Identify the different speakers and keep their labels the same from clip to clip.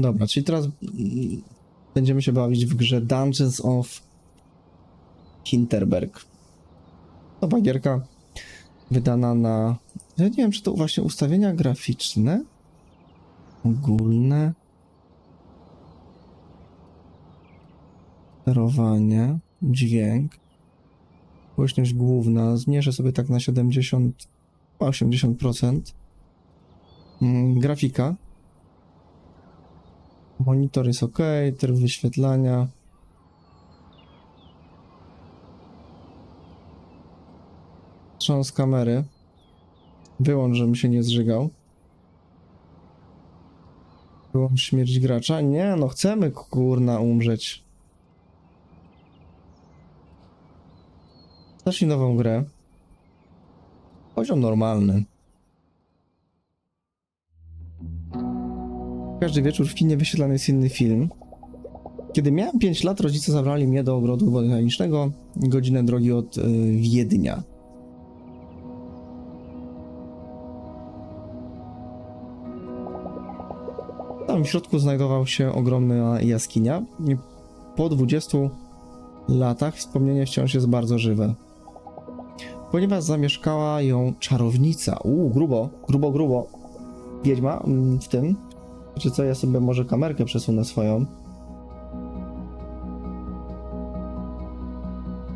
Speaker 1: Dobra, czyli teraz będziemy się bawić w grze Dungeons of Hinterberg. Nowa gierka wydana na... Ja nie wiem, czy to właśnie ustawienia graficzne, ogólne, sterowanie, dźwięk, głośność główna, zmniejszę sobie tak na 70, 80%. Mm, grafika. Monitor jest ok, tryb wyświetlania. Trząs kamery. Wyłącz, żebym się nie zżygał. Wyłącz śmierć gracza. Nie, no chcemy kurna umrzeć. Zacznij nową grę. Poziom normalny. Każdy wieczór w kinie wyświetlany jest inny film. Kiedy miałem 5 lat, rodzice zabrali mnie do ogrodu botanicznego, godzinę drogi od y, Wiednia. Tam w środku znajdował się ogromna jaskinia. Po 20 latach wspomnienie wciąż jest bardzo żywe. Ponieważ zamieszkała ją czarownica. Uuu, grubo, grubo, grubo. Wiedźma mm, w tym. Czy co, ja sobie może kamerkę przesunę swoją.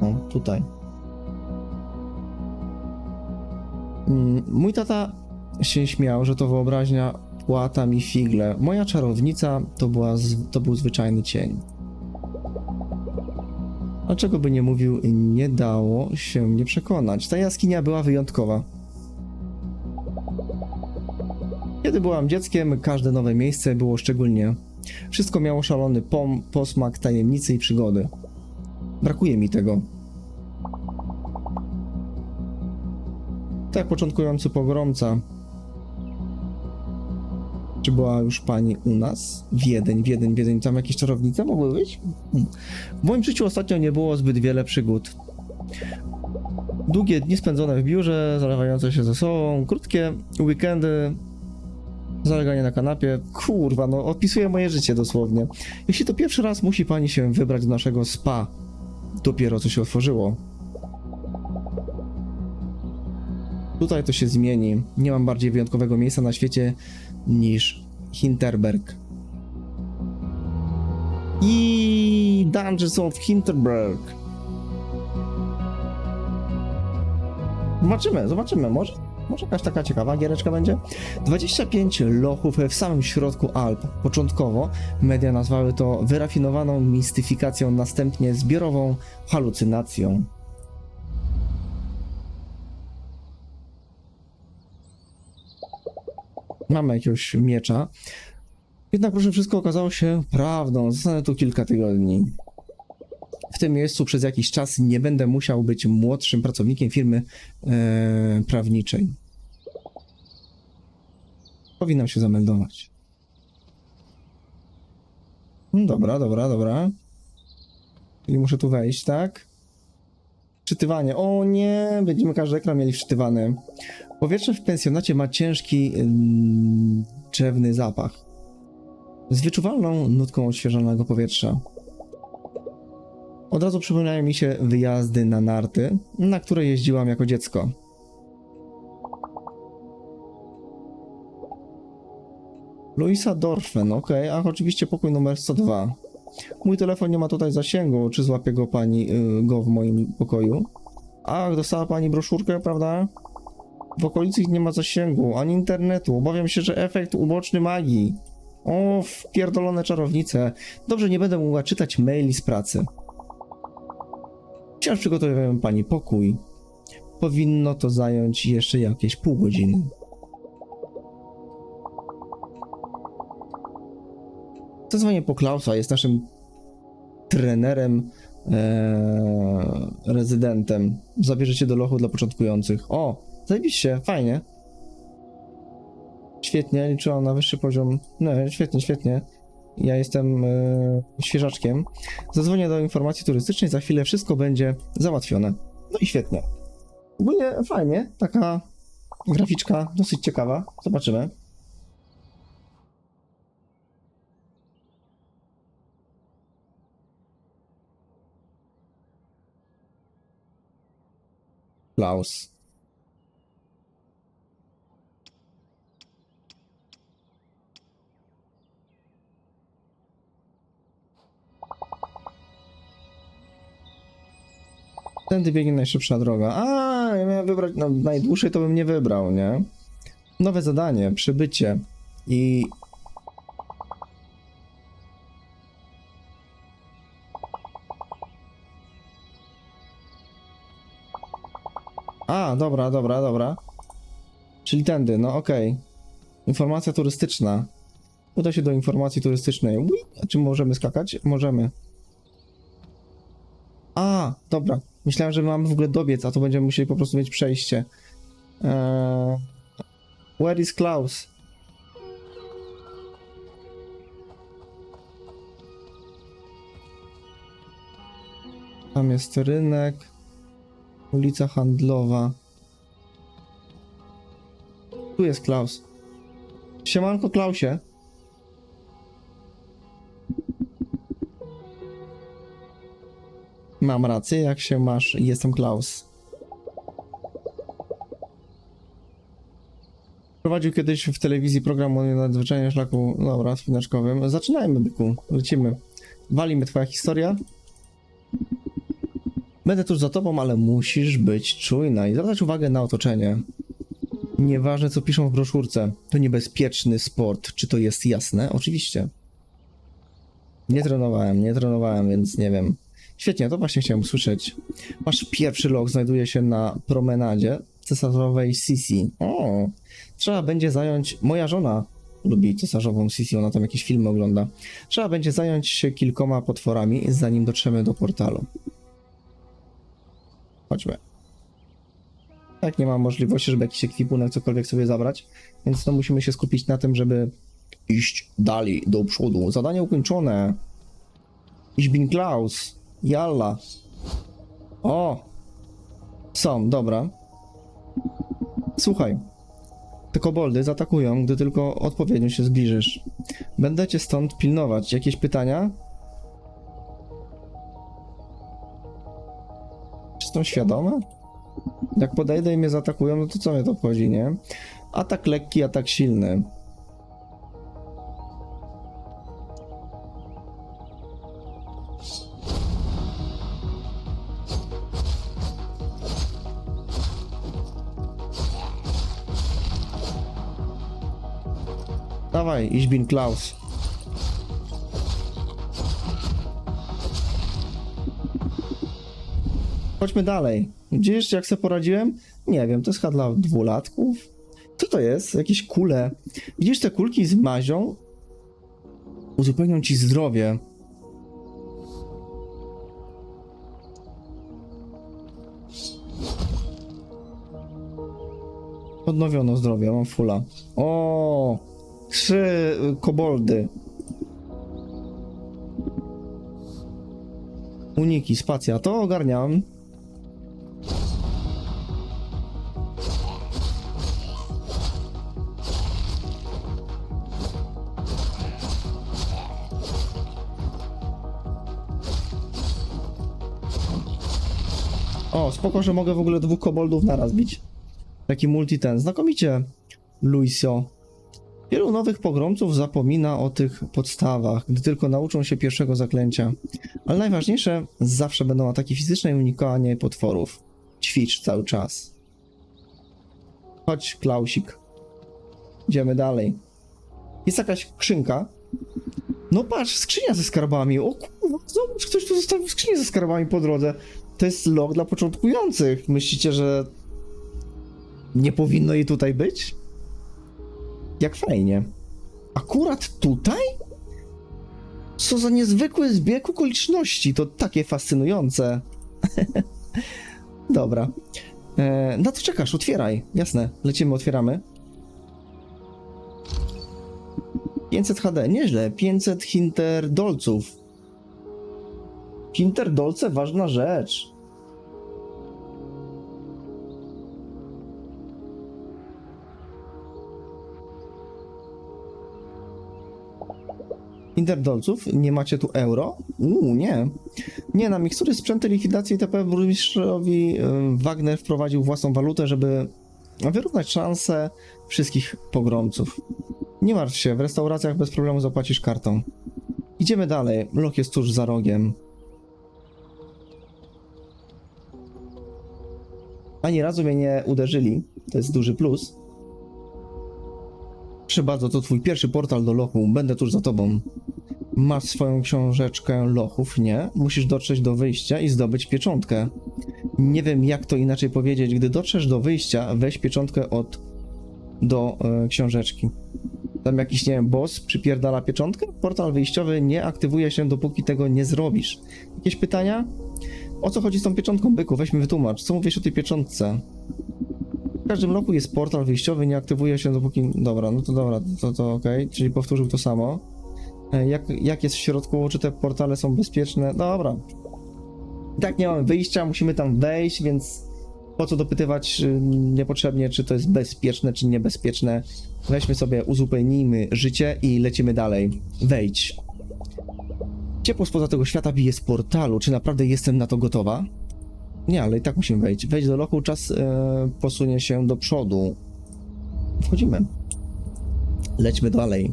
Speaker 1: O, tutaj. Mm, Mój tata się śmiał, że to wyobraźnia płata mi figle. Moja czarownica to, była, to był zwyczajny cień. A czego by nie mówił, nie dało się mnie przekonać. Ta jaskinia była wyjątkowa. Kiedy byłam dzieckiem, każde nowe miejsce było szczególnie. Wszystko miało szalony pom, posmak tajemnicy i przygody. Brakuje mi tego. Tak początkujący pogromca. Czy była już pani u nas? Wiedeń, Wiedeń, Wiedeń. Tam jakieś czarownice mogły być? Hmm. W moim życiu ostatnio nie było zbyt wiele przygód. Długie dni spędzone w biurze, zalewające się ze sobą, krótkie weekendy, zaleganie na kanapie. Kurwa, no opisuje moje życie dosłownie. Jeśli to pierwszy raz musi pani się wybrać do naszego spa, dopiero co się otworzyło. Tutaj to się zmieni. Nie mam bardziej wyjątkowego miejsca na świecie niż Hinterberg. I Dungeons of Hinterberg. Zobaczymy, zobaczymy. Może, może jakaś taka ciekawa giereczka będzie? 25 lochów w samym środku Alp. Początkowo media nazwały to wyrafinowaną mistyfikacją, następnie zbiorową halucynacją. Mamy jakiegoś miecza. Jednak proszę, wszystko okazało się prawdą. Zostanę tu kilka tygodni. W tym miejscu przez jakiś czas nie będę musiał być młodszym pracownikiem firmy e, prawniczej. Powinnam się zameldować. No Dobra, dobra, dobra. Czyli muszę tu wejść, tak? Wczytywanie. O nie, będziemy każdy ekran mieli wczytywany. Powietrze w pensjonacie ma ciężki ym, drzewny zapach. Z wyczuwalną nutką odświeżonego powietrza. Od razu przypominają mi się wyjazdy na narty, na które jeździłam jako dziecko. Luisa Dorfman, ok, a oczywiście pokój numer 102. Mój telefon nie ma tutaj zasięgu, czy złapie go pani y, go w moim pokoju? Ach, dostała pani broszurkę, prawda? W okolicy nie ma zasięgu, ani internetu. Obawiam się, że efekt uboczny magii. O, wpierdolone czarownice. Dobrze, nie będę mogła czytać maili z pracy. Wciąż przygotowujemy pani pokój. Powinno to zająć jeszcze jakieś pół godziny. Zadzwonię po Klausa, jest naszym trenerem, e, rezydentem. Zabierze cię do lochu dla początkujących. O, zajebiście, fajnie. Świetnie, liczyłam na wyższy poziom. No, świetnie, świetnie. Ja jestem e, świeżaczkiem. Zadzwonię do informacji turystycznej, za chwilę wszystko będzie załatwione. No i świetnie. Ogólnie fajnie, taka graficzka dosyć ciekawa. Zobaczymy. Klaus. Tędy biegnie najszybsza droga. A, ja miałem wybrać, no najdłuższej to bym nie wybrał, nie? Nowe zadanie, przybycie i... dobra, dobra, dobra. Czyli tędy, no okej. Informacja turystyczna. Uda się do informacji turystycznej. Ui, czy możemy skakać? Możemy. A, dobra. Myślałem, że mamy w ogóle dobiec, a to będziemy musieli po prostu mieć przejście. Eee... Where is Klaus? Tam jest rynek, ulica handlowa. Tu jest Klaus. Siemanko Klausie. Mam rację, jak się masz? Jestem Klaus. Prowadził kiedyś w telewizji program o nadzwyczajnym szlaku, dobra, spinaczkowym. Zaczynajmy, byku, lecimy. Walimy twoja historia. Będę tuż za tobą, ale musisz być czujna i zwracać uwagę na otoczenie. Nieważne, co piszą w broszurce, to niebezpieczny sport. Czy to jest jasne? Oczywiście. Nie trenowałem, nie trenowałem, więc nie wiem. Świetnie, to właśnie chciałem usłyszeć. Wasz pierwszy log znajduje się na promenadzie cesarzowej Sisi. O, trzeba będzie zająć. Moja żona lubi cesarzową Sisi, ona tam jakieś filmy ogląda. Trzeba będzie zająć się kilkoma potworami, zanim dotrzemy do portalu. Chodźmy. Tak, nie ma możliwości, żeby jakiś ekwipunek, cokolwiek sobie zabrać, więc no musimy się skupić na tym, żeby iść dalej, do przodu. Zadanie ukończone. Ich bin Klaus. Jalla. O! Są, dobra. Słuchaj. Te koboldy zaatakują, gdy tylko odpowiednio się zbliżysz. Będę cię stąd pilnować. Jakieś pytania? Czy są świadome? Jak podejdę i mnie zaatakują, no to co mnie to obchodzi, nie? Atak lekki, atak silny. Dawaj, ich bin Klaus. Chodźmy dalej. Jeszcze jak sobie poradziłem? Nie wiem, to jest dla dwulatków. Co to jest? Jakieś kule. Widzisz te kulki z mazią? Uzupełnią ci zdrowie. Odnowiono zdrowie, mam fula. O, trzy koboldy. Uniki, spacja, to ogarniałem. Spoko, że mogę w ogóle dwóch koboldów naraz bić. Taki multi ten. Znakomicie, Luisio. Wielu nowych pogromców zapomina o tych podstawach, gdy tylko nauczą się pierwszego zaklęcia. Ale najważniejsze zawsze będą ataki fizyczne i unikanie potworów. Ćwicz cały czas. Chodź, Klausik. Idziemy dalej. Jest jakaś skrzynka. No patrz, skrzynia ze skarbami. O kurwa, zobacz, ktoś tu zostawił skrzynię ze skarbami po drodze. To jest log dla początkujących. Myślicie, że nie powinno jej tutaj być? Jak fajnie. Akurat tutaj? Co za niezwykły zbieg okoliczności. To takie fascynujące. Dobra. E, na co czekasz? Otwieraj. Jasne. Lecimy, otwieramy. 500 HD. Nieźle. 500 hinterdolców. Hinterdolce ważna rzecz. Interdolców, nie macie tu euro? Uuu, nie. Nie, na mikstury sprzęty likwidacji TP burmistrzowi y, Wagner wprowadził własną walutę, żeby wyrównać szanse wszystkich pogromców. Nie martw się, w restauracjach bez problemu zapłacisz kartą. Idziemy dalej, loch jest tuż za rogiem. Ani razu mnie nie uderzyli, to jest duży plus. Proszę bardzo, to twój pierwszy portal do lochu, będę tuż za tobą. Masz swoją książeczkę lochów, nie? Musisz dotrzeć do wyjścia i zdobyć pieczątkę. Nie wiem jak to inaczej powiedzieć, gdy dotrzesz do wyjścia, weź pieczątkę od... do e, książeczki. Tam jakiś, nie wiem, boss przypierdala pieczątkę? Portal wyjściowy nie aktywuje się, dopóki tego nie zrobisz. Jakieś pytania? O co chodzi z tą pieczątką, byku? Weź mi wytłumacz. Co mówisz o tej pieczątce? W każdym loku jest portal wyjściowy, nie aktywuje się dopóki... Dobra, no to dobra, to, to okej. Czyli powtórzył to samo. E, Jak, jak jest w środku? Czy te portale są bezpieczne? Dobra. Tak nie mamy wyjścia, musimy tam wejść, więc po co dopytywać y, niepotrzebnie, czy to jest bezpieczne, czy niebezpieczne. Weźmy sobie, uzupełnijmy życie i lecimy dalej. Wejdź. Ciepło spoza tego świata bije z portalu. Czy naprawdę jestem na to gotowa? Nie, ale i tak musimy wejść. Wejdź do loku, czas e, posunie się do przodu. Wchodzimy. Lećmy dalej.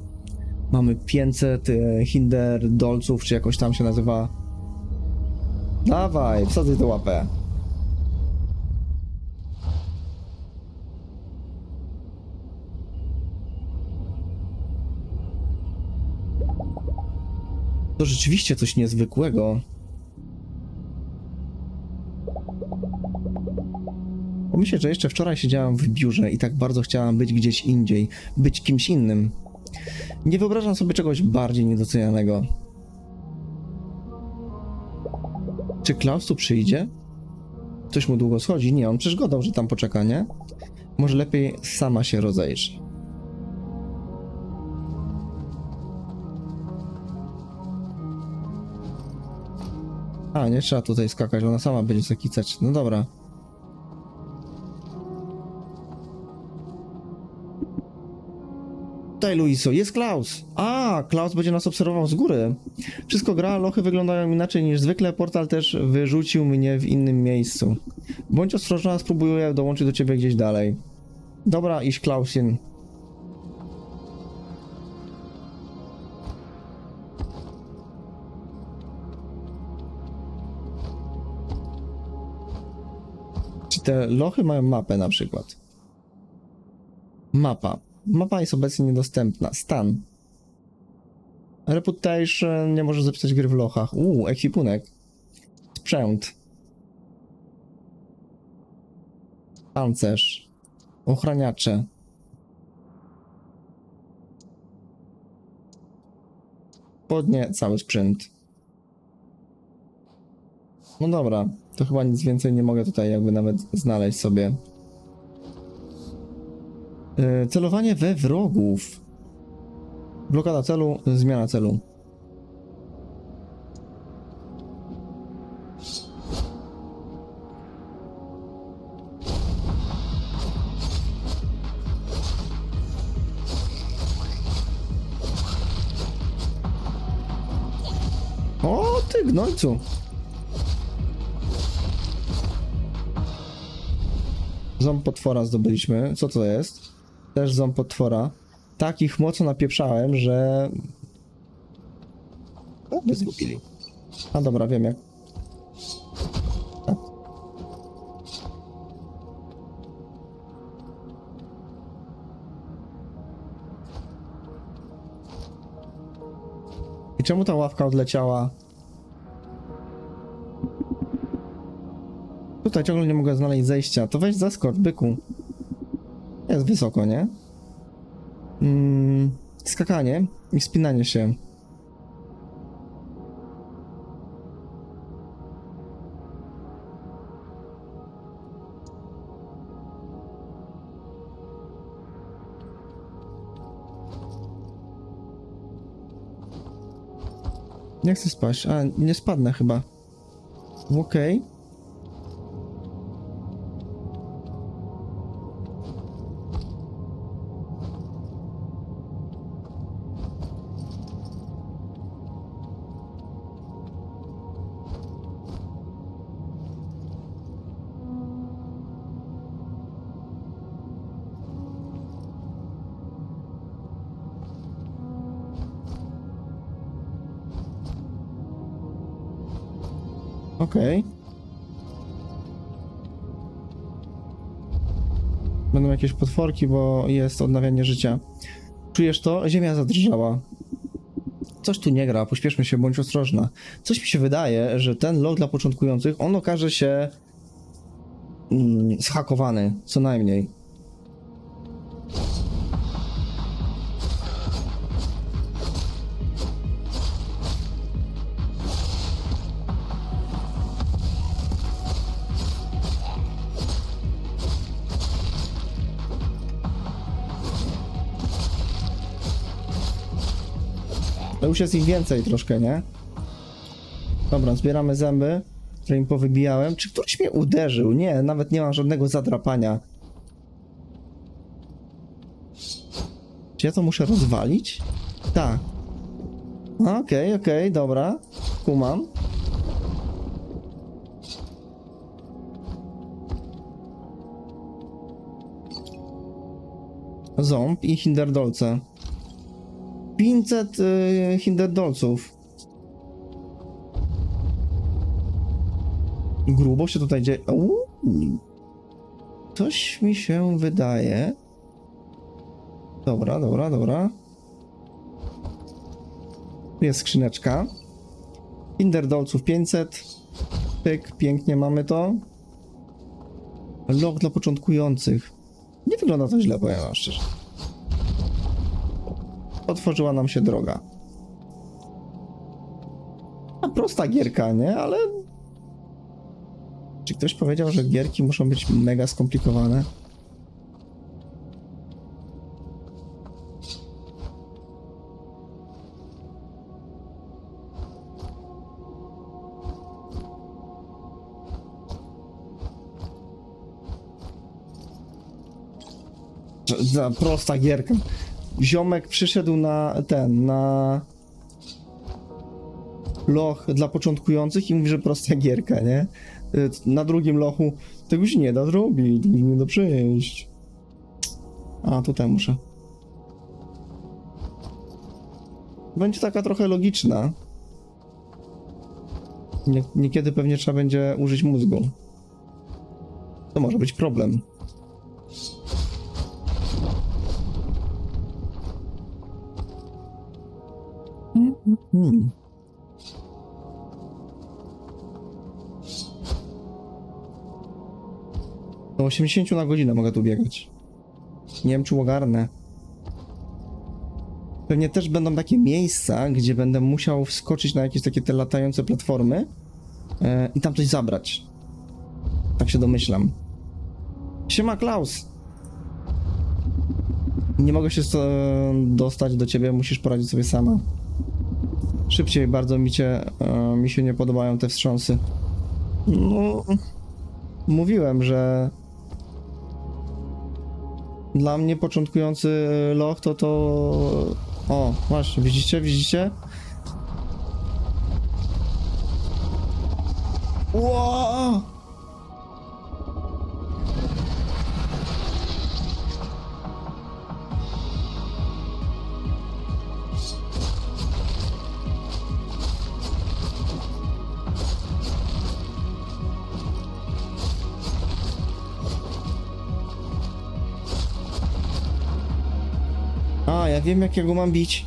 Speaker 1: Mamy 500 e, hinder dolców, czy jakoś tam się nazywa. Dawaj, wsadzaj tę łapę. To rzeczywiście coś niezwykłego. Myślę, że jeszcze wczoraj siedziałam w biurze i tak bardzo chciałam być gdzieś indziej, być kimś innym. Nie wyobrażam sobie czegoś bardziej niedocenianego. Czy Klaus tu przyjdzie? Coś mu długo schodzi? Nie, on przecież godał, że tam poczeka, nie? Może lepiej sama się rozejrzy. A, nie trzeba tutaj skakać, ona sama będzie zakicać. No dobra. Daj, Luiso, jest Klaus! A, Klaus będzie nas obserwował z góry. Wszystko gra, lochy wyglądają inaczej niż zwykle, portal też wyrzucił mnie w innym miejscu. Bądź ostrożna, spróbuję dołączyć do ciebie gdzieś dalej. Dobra, iść Klausien. Te lochy mają mapę na przykład? Mapa. Mapa jest obecnie niedostępna. Stan. Reputation nie może zapisać gry w lochach. Uuu, ekwipunek. Sprzęt. Pancerz. Ochraniacze. Podnie cały sprzęt. No dobra, to chyba nic więcej nie mogę tutaj jakby nawet znaleźć sobie. Yy, celowanie we wrogów. Blokada celu, zmiana celu. O, ty gnojcu! Ząb potwora zdobyliśmy. Co to jest? Też ząb potwora. Tak ich mocno napieprzałem, że... O, mnie zgubili. A dobra, wiem jak. I czemu ta ławka odleciała? Tutaj ciągle nie mogę znaleźć zejścia. To weź zaskocz, byku. Jest wysoko, nie? Mm, skakanie i wspinanie się. Nie chcę spaść. A, nie spadnę chyba. Okej. Okej. Będą jakieś potworki, bo jest odnawianie życia. Czujesz to? Ziemia zadrżała. Coś tu nie gra, pośpieszmy się, bądź ostrożna. Coś mi się wydaje, że ten log dla początkujących, on okaże się mm, zhakowany, co najmniej. Już jest ich więcej troszkę, nie? Dobra, zbieramy zęby, które im powybijałem. Czy któryś mnie uderzył? Nie, nawet nie mam żadnego zadrapania. Czy ja to muszę rozwalić? Tak. Okej, okej, dobra. Kumam. Ząb i hinderdolce. 500 y, hinderdolców. Grubo się tutaj dzieje. Uuu. Coś mi się wydaje. Dobra, dobra, dobra. Jest skrzyneczka. Hinderdolców 500. Pyk, pięknie mamy to. Log dla początkujących. Nie wygląda to źle, powiem wam szczerze otworzyła nam się droga. A prosta gierka, nie? Ale. Czy ktoś powiedział, że gierki muszą być mega skomplikowane? Za- prosta gierka ziomek przyszedł na ten, na loch dla początkujących i mówi, że prosta gierka, nie? Y, Na drugim lochu tego się nie da zrobić, nie da przejść. A, tutaj muszę. Będzie taka trochę logiczna. Nie, niekiedy pewnie trzeba będzie użyć mózgu. To może być problem. Hmm. Do 80 na godzinę mogę tu biegać. Nie wiem, czy ogarnę. Pewnie też będą takie miejsca, gdzie będę musiał wskoczyć na jakieś takie te latające platformy e, i tam coś zabrać. Tak się domyślam. Siema, Klaus! Nie mogę się sto- dostać do ciebie, musisz poradzić sobie sama. Szybciej, bardzo mi cię, e, mi się nie podobają te wstrząsy. No, mówiłem, że dla mnie początkujący loch to to... O, właśnie, widzicie, widzicie? Ło! A, ja wiem jak ja go mam bić.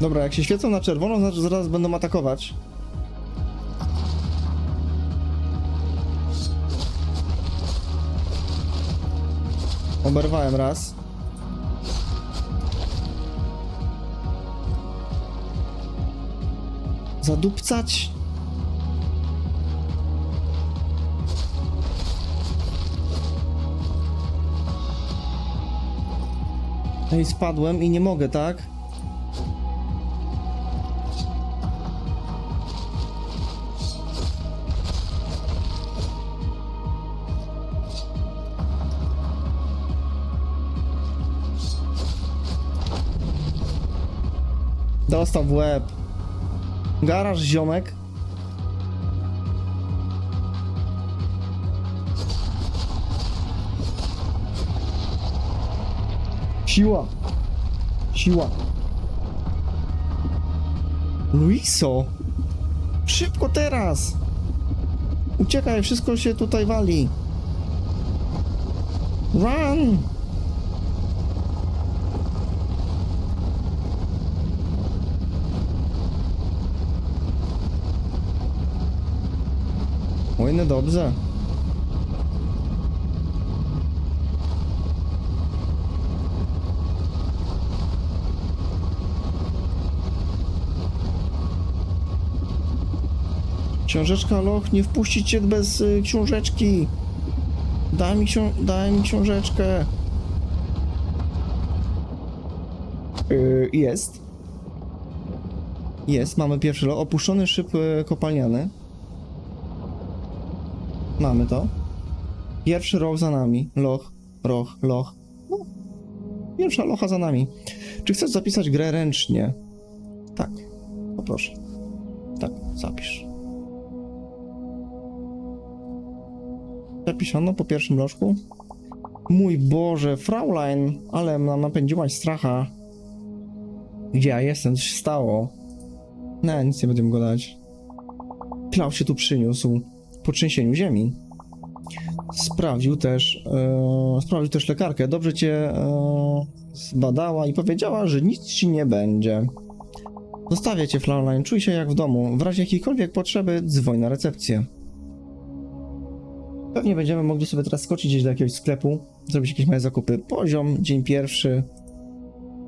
Speaker 1: Dobra, jak się świecą na czerwono, znaczy zaraz będą atakować. Oberwałem raz. Zadupcać. Ej, spadłem i nie mogę, tak? Dostał w łeb. Garaż ziomek. Siła. Siła. Luiso! Szybko teraz! Uciekaj, wszystko się tutaj wali. Run! Oj, no dobrze. Książeczka Loch, nie wpuścić cię bez y, książeczki. Daj mi, ksią daj mi książeczkę. Yy, jest. Jest, mamy pierwszy loch. Opuszczony szyb y, kopalniany. Mamy to. Pierwszy roch za nami. Loch, roch, loch. No. Pierwsza locha za nami. Czy chcesz zapisać grę ręcznie? Tak. Poproszę. Tak, zapisz. Zapisano po pierwszym lożku. Mój Boże, Fraulein, ale na- napędziłaś stracha. Gdzie ja jestem? Co się stało? Nie, nic nie będziemy gadać. Klaus się tu przyniósł po trzęsieniu ziemi. Sprawdził też, e, sprawdził też lekarkę. Dobrze cię e, zbadała i powiedziała, że nic ci nie będzie. Zostawię cię, Fraulein, czuj się jak w domu. W razie jakiejkolwiek potrzeby dzwoń na recepcję. Pewnie będziemy mogli sobie teraz skoczyć gdzieś do jakiegoś sklepu, zrobić jakieś małe zakupy. Poziom, dzień pierwszy.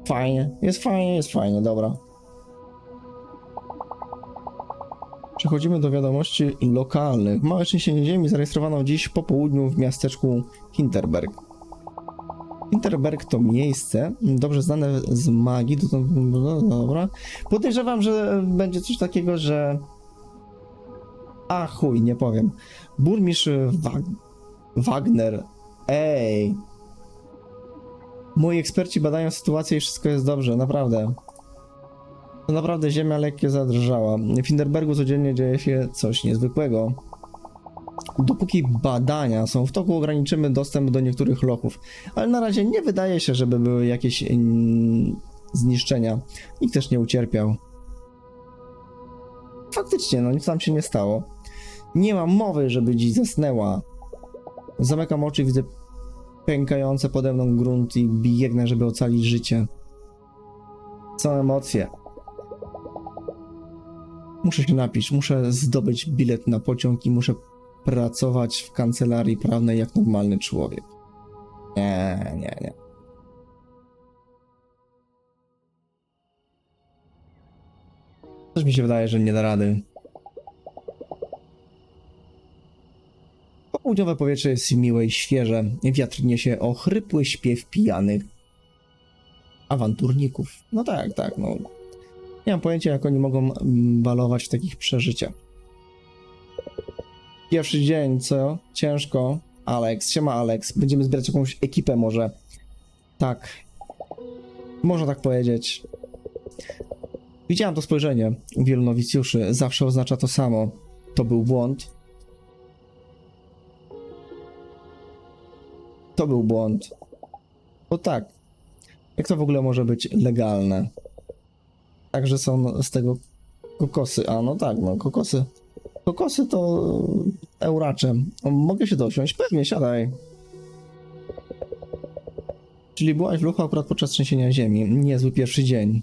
Speaker 1: Fajnie, jest fajnie, jest fajnie, dobra. Przechodzimy do wiadomości lokalnych. Małe trzęsienie ziemi zarejestrowano dziś po południu w miasteczku Hinterberg. Hinterberg to miejsce dobrze znane z magii. Dobra. Podejrzewam, że będzie coś takiego, że. A chuj, nie powiem. Burmistrz Wag Wagner. Ej. Moi eksperci badają sytuację i wszystko jest dobrze, naprawdę. To naprawdę ziemia lekkie zadrżała. W Hinderbergu codziennie dzieje się coś niezwykłego. Dopóki badania są w toku, ograniczymy dostęp do niektórych lochów. Ale na razie nie wydaje się, żeby były jakieś mm, zniszczenia. Nikt też nie ucierpiał. Faktycznie, no nic tam się nie stało. Nie ma mowy, żeby dziś zasnęła. Zamykam oczy i widzę pękające pode mną grunt i biegnę, żeby ocalić życie. Są emocje. Muszę się napić, muszę zdobyć bilet na pociąg i muszę pracować w kancelarii prawnej jak normalny człowiek. Nie, nie, nie. Coś mi się wydaje, że nie da rady. Południowe powietrze jest miłe i świeże. Wiatr niesie ochrypły śpiew pijanych awanturników. No tak, tak, no. Nie mam pojęcia, jak oni mogą mm, balować w takich przeżyciach. Pierwszy dzień, co? Ciężko. Alex, siema Alex. Będziemy zbierać jakąś ekipę może. Tak. Można tak powiedzieć. Widziałem to spojrzenie u wielu nowicjuszy. Zawsze oznacza to samo. To był błąd. To był błąd. Bo tak. Jak to w ogóle może być legalne? Także są z tego kokosy. A no tak, no kokosy. Kokosy to euracze. O, Mogę się dosiąść? Pewnie, siadaj. Czyli byłaś w luchu akurat podczas trzęsienia ziemi. Niezły pierwszy dzień.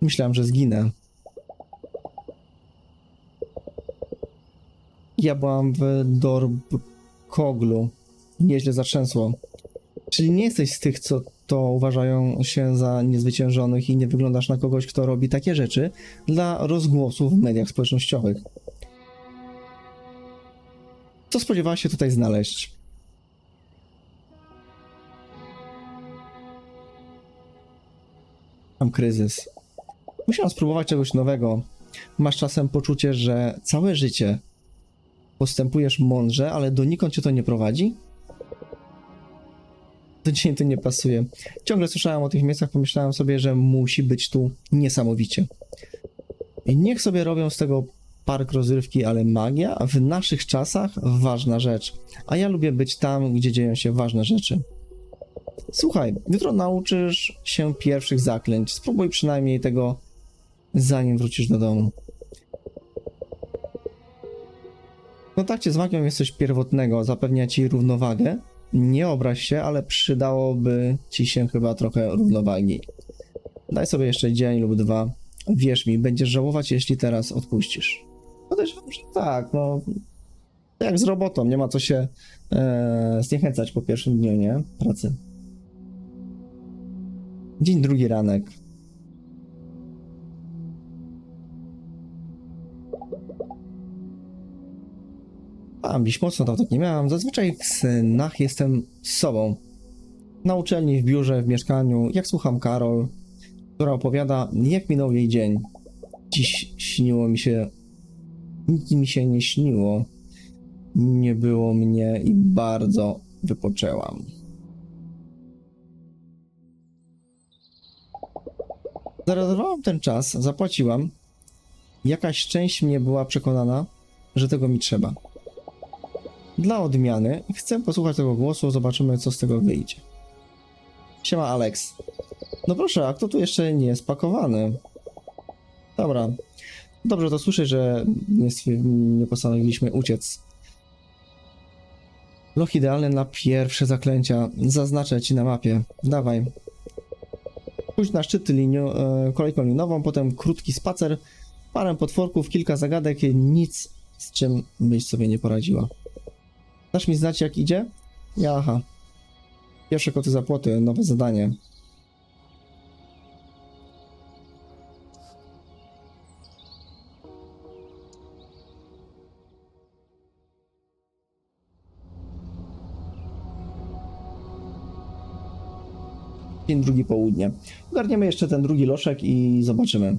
Speaker 1: Myślałem, że zginę. Ja byłam w Dorkoglu. Nieźle zatrzęsło. Czyli nie jesteś z tych, co to uważają się za niezwyciężonych i nie wyglądasz na kogoś, kto robi takie rzeczy dla rozgłosu w mediach społecznościowych. Co spodziewałaś się tutaj znaleźć? Mam kryzys. Musiałam spróbować czegoś nowego. Masz czasem poczucie, że całe życie postępujesz mądrze, ale donikąd cię to nie prowadzi? Do dzisiaj to nie pasuje. Ciągle słyszałem o tych miejscach, pomyślałem sobie, że musi być tu niesamowicie. I niech sobie robią z tego park rozrywki, ale magia w naszych czasach ważna rzecz. A ja lubię być tam, gdzie dzieją się ważne rzeczy. Słuchaj, jutro nauczysz się pierwszych zaklęć. Spróbuj przynajmniej tego, zanim wrócisz do domu. W kontakcie z magią jest coś pierwotnego, zapewnia ci równowagę. Nie obraź się, ale przydałoby ci się chyba trochę równowagi. Daj sobie jeszcze dzień lub dwa. Wierz mi, będziesz żałować, jeśli teraz odpuścisz. Podejrzewam, że tak, no. Jak z robotą, nie ma co się e, zniechęcać po pierwszym dniu, nie? Pracy. Dzień drugi ranek. A, bić mocno tak nie miałam. Zazwyczaj w snach jestem sobą. Na uczelni, w biurze, w mieszkaniu, jak słucham Karol, która opowiada, jak minął jej dzień. Dziś śniło mi się. Nic mi się nie śniło. Nie było mnie i bardzo wypoczęłam. Zarezerwowałam ten czas, zapłaciłam. Jakaś część mnie była przekonana, że tego mi trzeba. Dla odmiany chcę posłuchać tego głosu, zobaczymy co z tego wyjdzie. Siema Alex. No proszę, a kto tu jeszcze nie jest pakowany? Dobra. Dobrze to słyszę, że nie, nie postanowiliśmy uciec. Loch idealny na pierwsze zaklęcia. Zaznaczę ci na mapie. Dawaj. Pójdź na szczyt liniu, e, kolejką linową, potem krótki spacer, parę potworków, kilka zagadek, nic z czym byś sobie nie poradziła. Dasz mi znać jak idzie? Ja, aha. Pierwsze koty za płoty, nowe zadanie. Dzień drugi południe. Ogarniemy jeszcze ten drugi loszek i zobaczymy.